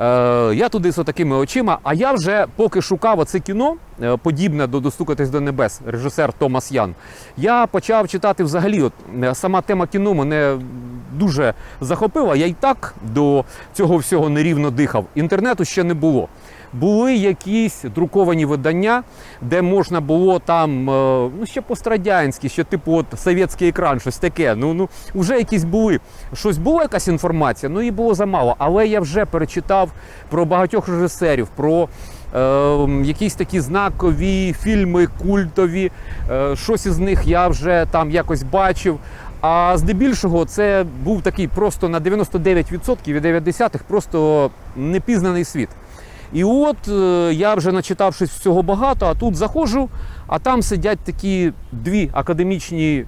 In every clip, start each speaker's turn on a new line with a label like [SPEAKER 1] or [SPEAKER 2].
[SPEAKER 1] Е, я туди з такими очима, а я вже поки шукав оце кіно, е, подібне до Достукатись до небес, режисер Томас Ян. Я почав читати взагалі. От, е, сама тема кіно мене дуже захопила. Я й так до цього всього нерівно дихав. Інтернету ще не було. Були якісь друковані видання, де можна було там, е, ну ще пострадянські, ще типу от совєтський екран, щось таке. Ну, ну вже якісь були. Щось було якась інформація, ну і було замало. Але я вже перечитав про багатьох режисерів, про е, якісь такі знакові фільми, культові. Е, щось із них я вже там якось бачив. А здебільшого це був такий просто на 99% від 90-х просто непізнаний світ. І от е, я вже начитавшись всього багато, а тут заходжу, а там сидять такі дві академічні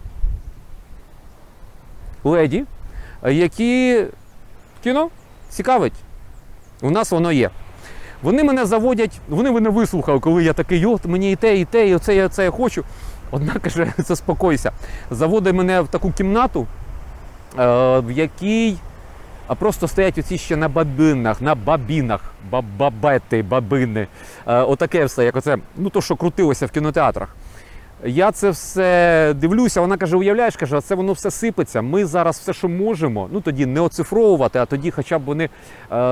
[SPEAKER 1] леді, які кіно цікавить. У нас воно є. Вони мене заводять, вони мене вислухали, коли я такий, от мені і те, і те, і оце, і оце я хочу. Одна каже, заспокойся. Заводить мене в таку кімнату, е, в якій а просто стоять оці ще на бабинах, на бабінах, бабабети, бабини. Е, отаке все, як оце, ну то, що крутилося в кінотеатрах. Я це все дивлюся, вона каже: уявляєш, каже, це воно все сипеться. Ми зараз все, що можемо, ну тоді не оцифровувати, а тоді хоча б вони е,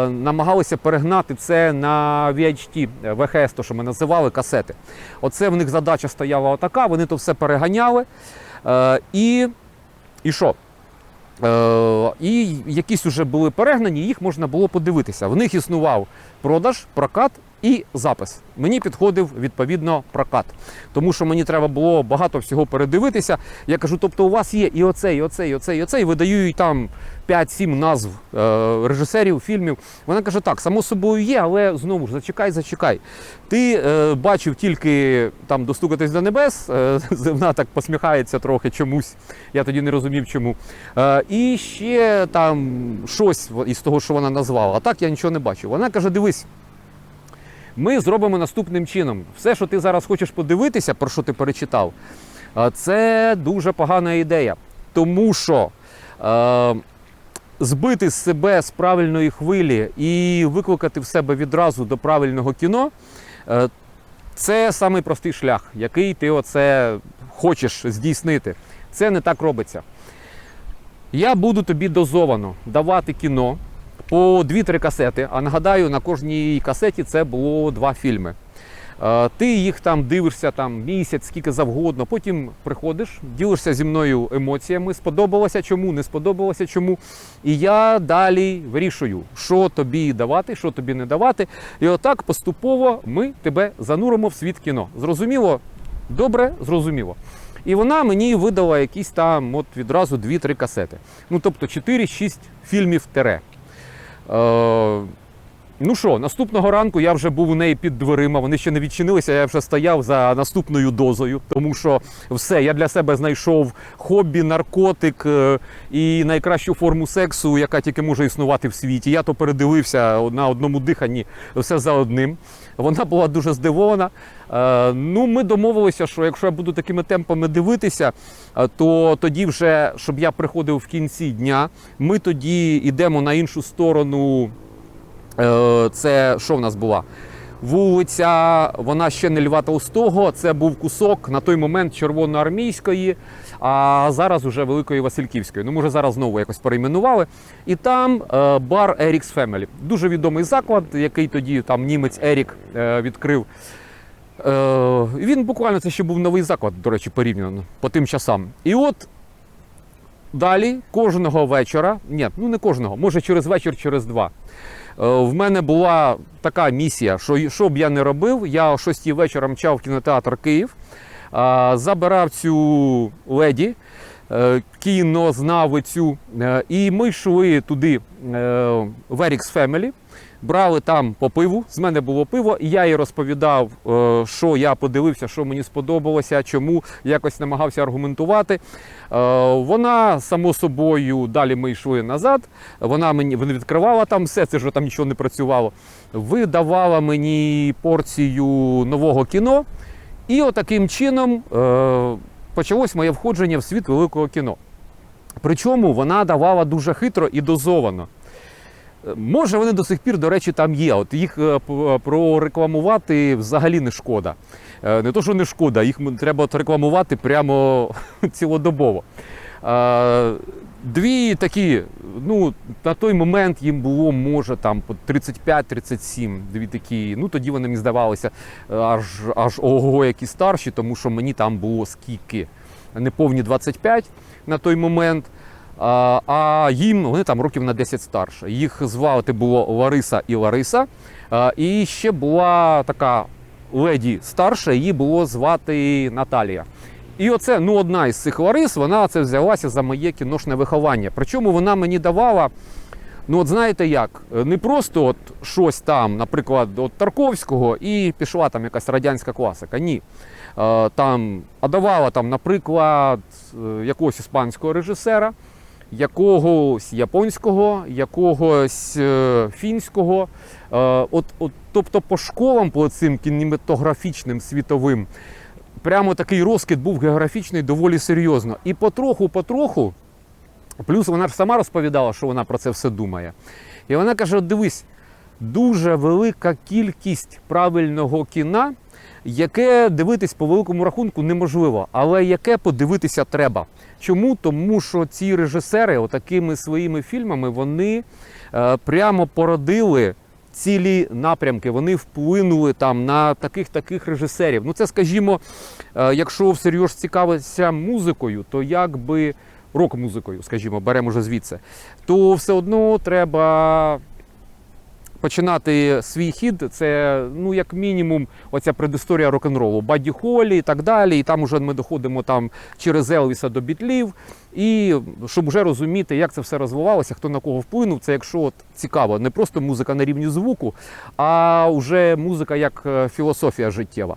[SPEAKER 1] намагалися перегнати це на VHT, VHS, то що ми називали касети. Оце в них задача стояла отака, вони то все переганяли. Е, і, і що? Е, і якісь вже були перегнані, їх можна було подивитися. В них існував продаж, прокат і запис. Мені підходив відповідно прокат, тому що мені треба було багато всього передивитися. Я кажу, тобто у вас є і оце, і оце, і оце, і оце, і видаю їй там 5-7 назв е, режисерів, фільмів. Вона каже: так, само собою є, але знову ж зачекай, зачекай. Ти е, бачив тільки там достукатись до небес. Е, вона так посміхається трохи чомусь. Я тоді не розумів, чому. Е, і ще там щось із того, що вона назвала. А так я нічого не бачив. Вона каже: дивись. Ми зробимо наступним чином. Все, що ти зараз хочеш подивитися, про що ти перечитав, е, це дуже погана ідея. Тому що е, збити з себе з правильної хвилі і викликати в себе відразу до правильного кіно е, це самий простий шлях, який ти оце хочеш здійснити. Це не так робиться. Я буду тобі дозовано давати кіно по 2-3 касети. А нагадаю, на кожній касеті це було два фільми. Е, Ти їх там дивишся там місяць, скільки завгодно. Потім приходиш, ділишся зі мною емоціями. Сподобалося чому, не сподобалося чому. І я далі вирішую, що тобі давати, що тобі не давати. І отак поступово ми тебе зануримо в світ кіно. Зрозуміло? Добре, зрозуміло. І вона мені видала якісь там от відразу 2-3 касети. Ну тобто 4-6 фільмів тере. Е, ну що, наступного ранку я вже був у неї під дверима, вони ще не відчинилися, я вже стояв за наступною дозою, тому що все, я для себе знайшов хобі, наркотик е, і найкращу форму сексу, яка тільки може існувати в світі. Я то передивився на одному диханні все за одним. Вона була дуже здивована. Е, ну, ми домовилися, що якщо я буду такими темпами дивитися, е, то тоді вже, щоб я приходив в кінці дня, ми тоді йдемо на іншу сторону. Е, Це що в нас була? Вулиця, вона ще не Льва Толстого, це був кусок на той момент червоноармійської, а зараз уже Великої Васильківської. Ну, може, зараз знову якось перейменували. І там е, бар Eric's Family. Дуже відомий заклад, який тоді там німець Ерік е, відкрив. Він буквально це ще був новий заклад, до речі, порівняно по тим часам. І от далі кожного вечора, ні, ну не кожного, може через вечір, через два. Е, В мене була така місія, що що б я не робив, я о 6 вечора мчав в кінотеатр Київ, забирав цю леді, е, кінознавицю, е, і ми йшли туди в Ерікс Family. Брали там по пиву, з мене було пиво, і я їй розповідав, е, що я подивився, що мені сподобалося, чому якось намагався аргументувати. Е, Вона, само собою, далі ми йшли назад. Вона мені вона відкривала там все, це ж там нічого не працювало. Видавала мені порцію нового кіно. І отаким чином е, почалось моє входження в світ великого кіно. Причому вона давала дуже хитро і дозовано. Е, Може, вони до сих пір, до речі, там є. От їх е, прорекламувати взагалі не шкода. Е, Не то, що не шкода, їх треба рекламувати прямо цілодобово. Е, Дві такі, ну, на той момент їм було, може, там по 35-37, дві такі. Ну, тоді вони мені здавалися е, аж, аж ого, які старші, тому що мені там було скільки? Не повні 25 на той момент. А, їм вони там років на 10 старше. Їх звати було Лариса і Лариса. І ще була така леді старша, її було звати Наталія. І оце ну, одна із цих Ларис, вона це взялася за моє кіношне виховання. Причому вона мені давала. Ну, от знаєте як, не просто от щось там, наприклад, от Тарковського, і пішла там якась радянська класика. Ні. Там, а давала там, наприклад, е, якогось іспанського режисера, якогось японського, якогось е, фінського. Е, От, от, тобто по школам, по цим кінематографічним світовим, прямо такий розкид був географічний доволі серйозно. І потроху-потроху, плюс вона ж сама розповідала, що вона про це все думає. І вона каже: дивись, дуже велика кількість правильного кіна, яке дивитись по великому рахунку неможливо, але яке подивитися треба. Чому? Тому що ці режисери, отакими своїми фільмами, вони е, прямо породили цілі напрямки. Вони вплинули там на таких таких режисерів. Ну, це, скажімо, е, якщо всерйоз цікавиться музикою, то якби рок-музикою, скажімо, беремо вже звідси, то все одно треба починати свій хід. Це ну як мінімум оця предісторія рок-н-ролу, Бадді Холлі і так далі. І там уже ми доходимо там через Елвіса до бітлів. І щоб вже розуміти, як це все розвивалося, хто на кого вплинув, це якщо от цікаво, не просто музика на рівні звуку, а вже музика як е, філософія життєва.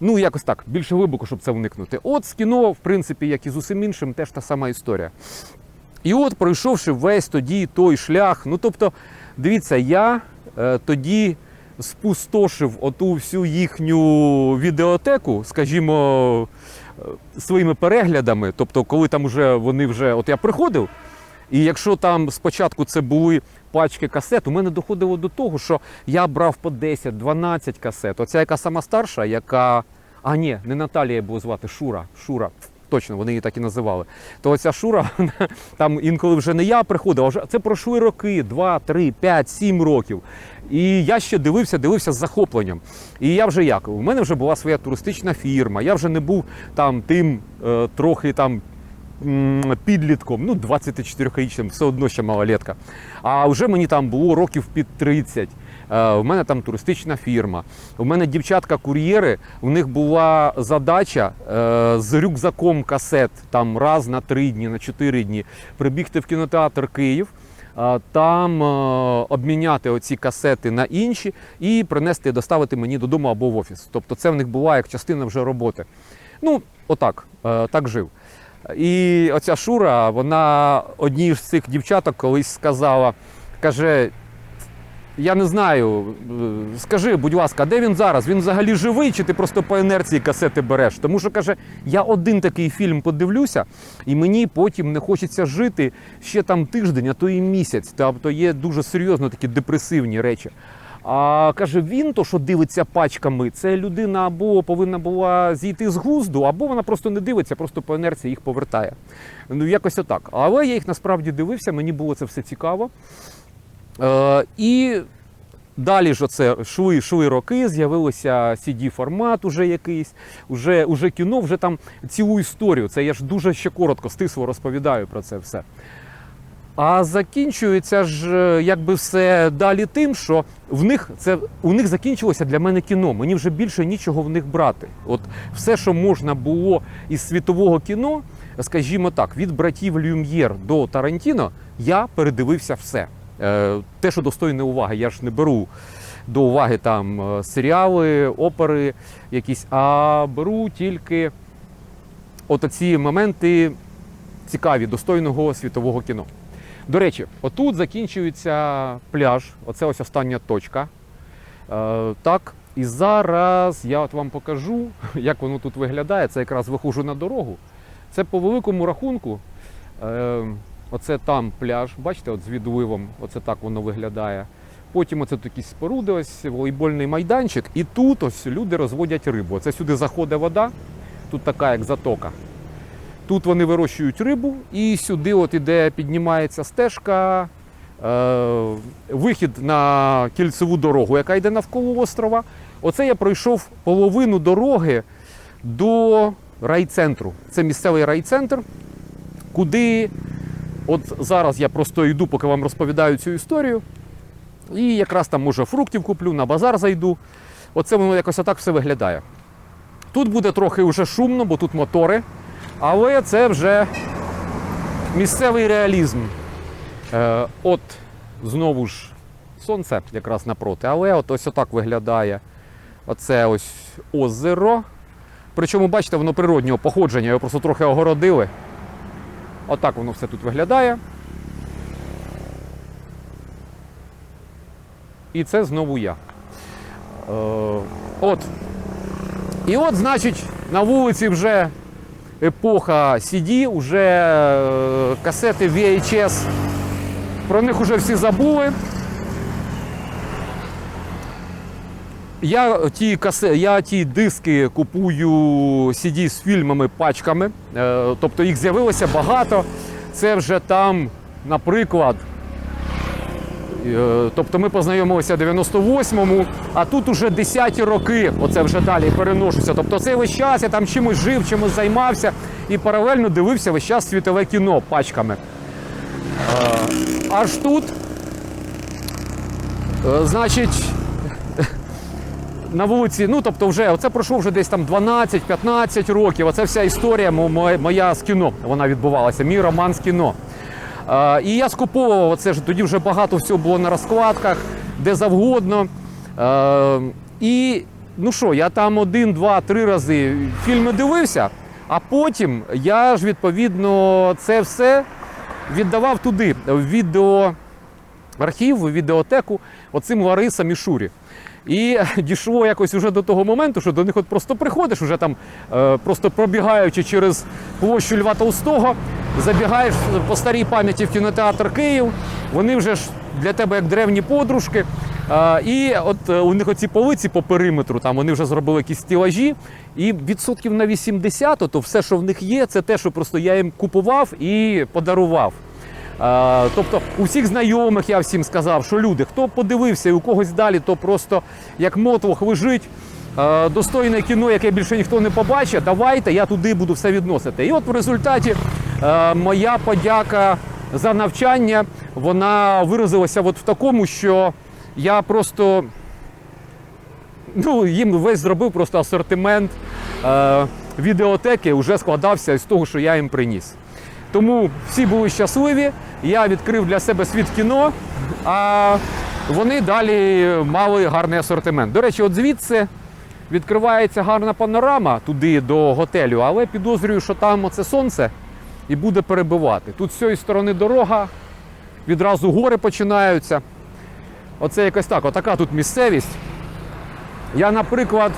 [SPEAKER 1] Ну, якось так, більше глибоко, щоб це уникнути. От з кіно, в принципі, як і з усім іншим, теж та сама історія. І от, пройшовши весь тоді той шлях, ну тобто, дивіться, я тоді спустошив оту всю їхню відеотеку, скажімо, е, своїми переглядами. Тобто, коли там вже вони вже, от я приходив, і якщо там спочатку це були пачки касет, у мене доходило до того, що я брав по 10-12 касет. Оця яка сама старша, яка. А ні, не Наталія було звати Шура. Шура. Точно, вони її так і називали. То оця Шура, там інколи вже не я приходив, а вже це пройшли роки, 2, 3, 5, 7 років. І я ще дивився, дивився з захопленням. І я вже як? У мене вже була своя туристична фірма, я вже не був там тим е, трохи там підлітком, ну 24-річним, все одно ще малолетка. А вже мені там було років під 30. Е, У мене там туристична фірма. У мене дівчатка-кур'єри, у них була задача е, з рюкзаком касет там раз на три дні, на чотири дні прибігти в кінотеатр Київ. е, Там обміняти оці касети на інші і принести, доставити мені додому або в офіс. Тобто це в них була як частина вже роботи. Ну, отак, так жив. І оця Шура, вона одній з цих дівчаток колись сказала, каже: я не знаю, е, скажи, будь ласка, де він зараз? Він взагалі живий, чи ти просто по інерції касети береш? Тому що каже, я один такий фільм подивлюся, і мені потім не хочеться жити ще там тиждень, а то і місяць. Тобто є дуже серйозно такі депресивні речі. А каже, він то, що дивиться пачками, це людина або повинна була зійти з глузду, або вона просто не дивиться, просто по інерції їх повертає. Ну, якось отак. Але я їх насправді дивився, мені було це все цікаво. Е, і далі ж оце йшли, йшли роки, з'явилося CD-формат уже якийсь, уже, уже кіно, вже там цілу історію. Це я ж дуже ще коротко, стисло розповідаю про це все. А закінчується ж е, якби все далі тим, що в них це у них закінчилося для мене кіно. Мені вже більше нічого в них брати. От все, що можна було із світового кіно, скажімо так, від братів Люм'єр до Тарантіно, я передивився все. Е, Те, що достойне уваги, я ж не беру до уваги там е, серіали, опери якісь, а беру тільки от ці моменти цікаві, достойного світового кіно. До речі, отут закінчується пляж, оце ось остання точка. Е, так, і зараз я от вам покажу, як воно тут виглядає. Це якраз виходжу на дорогу. Це по великому рахунку. Оце там пляж, бачите, от з відливом, оце так воно виглядає. Потім оце якісь споруди, ось волейбольний майданчик. І тут ось люди розводять рибу. Оце сюди заходить вода, тут така як затока. Тут вони вирощують рибу, і сюди от іде, піднімається стежка, е, вихід на кільцеву дорогу, яка йде навколо острова. Оце я пройшов половину дороги до райцентру. Це місцевий райцентр, куди от зараз я просто йду, поки вам розповідаю цю історію. І якраз там, може, фруктів куплю, на базар зайду. Оце воно якось отак все виглядає. Тут буде трохи вже шумно, бо тут мотори, але це вже місцевий реалізм. Е, от знову ж сонце якраз напроти, але от ось отак виглядає оце ось озеро. Причому, бачите, воно природнього походження, його просто трохи огородили. Отак воно все тут виглядає. І це знову я. Е, от. І от, значить, на вулиці вже епоха CD, вже е, касети VHS. Про них вже всі забули. Я ті, касе... я ті диски купую CD з фільмами пачками, е, тобто їх з'явилося багато. Це вже там, наприклад, е, тобто ми познайомилися в 98-му, а тут уже 10-ті роки, оце вже далі переношуся. Тобто цей весь час я там чимось жив, чимось займався і паралельно дивився весь час світове кіно пачками. Е, Аж тут, значить, на вулиці, ну тобто, вже оце пройшло вже десь там 12-15 років. Оце вся історія мо- мо- моя з кіно. Вона відбувалася. Мій роман з кіно. Е, і я скуповував оце ж тоді вже багато всього було на розкладках, де завгодно. Е, і ну що, я там один, два, три рази фільми дивився, а потім я ж відповідно це все віддавав туди, в відеоархів, в відеотеку, оцим Ларисам і Шурі. І дійшло якось уже до того моменту, що до них от просто приходиш, уже там е, просто пробігаючи через площу Льва Толстого, забігаєш по старій пам'яті в кінотеатр Київ. Вони вже ж для тебе як древні подружки. Е, і от е, у них оці полиці по периметру, там вони вже зробили якісь стілажі, і відсотків на 80, то все, що в них є, це те, що просто я їм купував і подарував. Тобто у всіх знайомих я всім сказав, що люди, хто подивився і у когось далі, то просто як мотлох лежить. Достойне кіно, яке більше ніхто не побачить, давайте я туди буду все відносити. І от в результаті моя подяка за навчання вона виразилася от в такому, що я просто ну, їм весь зробив просто асортимент відеотеки, вже складався з того, що я їм приніс. Тому всі були щасливі. Я відкрив для себе світ кіно, а вони далі мали гарний асортимент. До речі, от звідси відкривається гарна панорама туди до готелю, але підозрюю, що там оце сонце і буде перебивати. Тут з цієї сторони дорога, відразу гори починаються. Оце якось так, отака тут місцевість. Я, наприклад,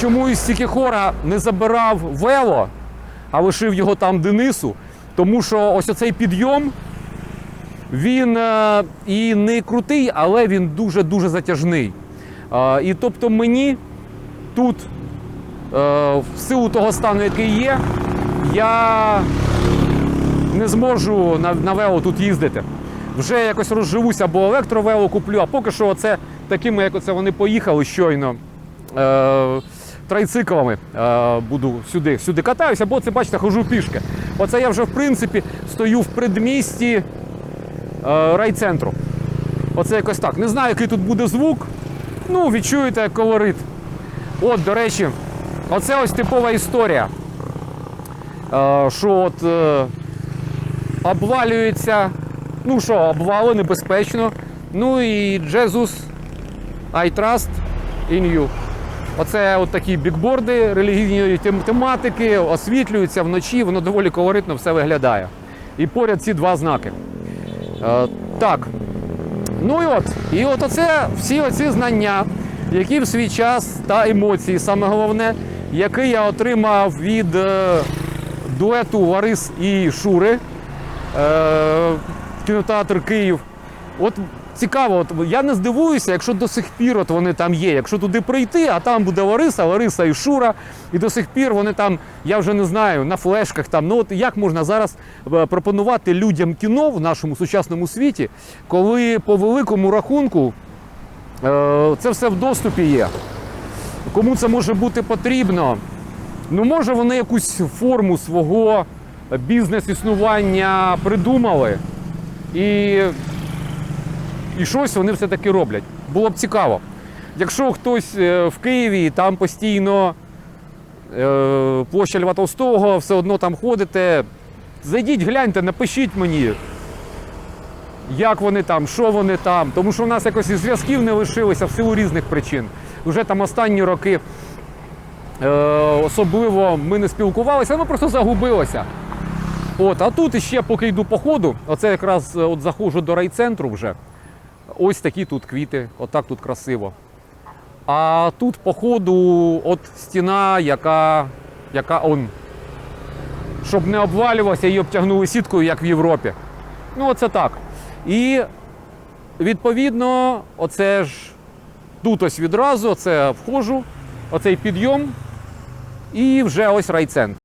[SPEAKER 1] чомусь тільки хора не забирав вело, а лишив його там Денису, тому що ось оцей підйом, він е, і не крутий, але він дуже-дуже затяжний. Е, і тобто мені тут, е, в силу того стану, який є, я не зможу на, вело тут їздити. Вже якось розживуся або електровело куплю, а поки що оце такими, як оце вони поїхали щойно. Трайциклами е, буду сюди, сюди катаюся, або це, бачите, хожу пішки. Оце я вже в принципі стою в предмісті е, райцентру. Оце якось так. Не знаю, який тут буде звук. Ну, відчуєте колорит. От, до речі, оце ось типова історія. Е, що от е, обвалюється. Ну що, обвали небезпечно. Ну і Jesus, I trust in you. Оце от такі бікборди релігійної тематики, освітлюються вночі, воно доволі колоритно все виглядає. І поряд ці два знаки. Е, так. Ну і от, і от оце всі оці знання, які в свій час та емоції, саме головне, які я отримав від е, дуету Ларис і Шури. е, кінотеатр Київ. От цікаво, от я не здивуюся, якщо до сих пір от вони там є. Якщо туди прийти, а там буде Лариса, Лариса і Шура, і до сих пір вони там, я вже не знаю, на флешках там. Ну от як можна зараз е, пропонувати людям кіно в нашому сучасному світі, коли по великому рахунку е, це все в доступі є. Кому це може бути потрібно? Ну, може, вони якусь форму свого бізнес-існування придумали. І, і щось вони все-таки роблять. Було б цікаво. Якщо хтось е, в Києві там постійно е, площа Льва Толстого, все одно там ходите, зайдіть, гляньте, напишіть мені, як вони там, що вони там. Тому що у нас якось і зв'язків не лишилося в силу різних причин. Уже там останні роки е, особливо ми не спілкувалися, ми просто загубилися. От, а тут іще, поки йду по ходу, оце якраз от заходжу до райцентру вже. Ось такі тут квіти, отак тут красиво. А тут по ходу от стіна, яка, яка он. Щоб не обвалювалося, її обтягнули сіткою, як в Європі. Ну, оце так. І відповідно, оце ж тут ось відразу, оце входжу, оцей підйом, і вже ось райцентр.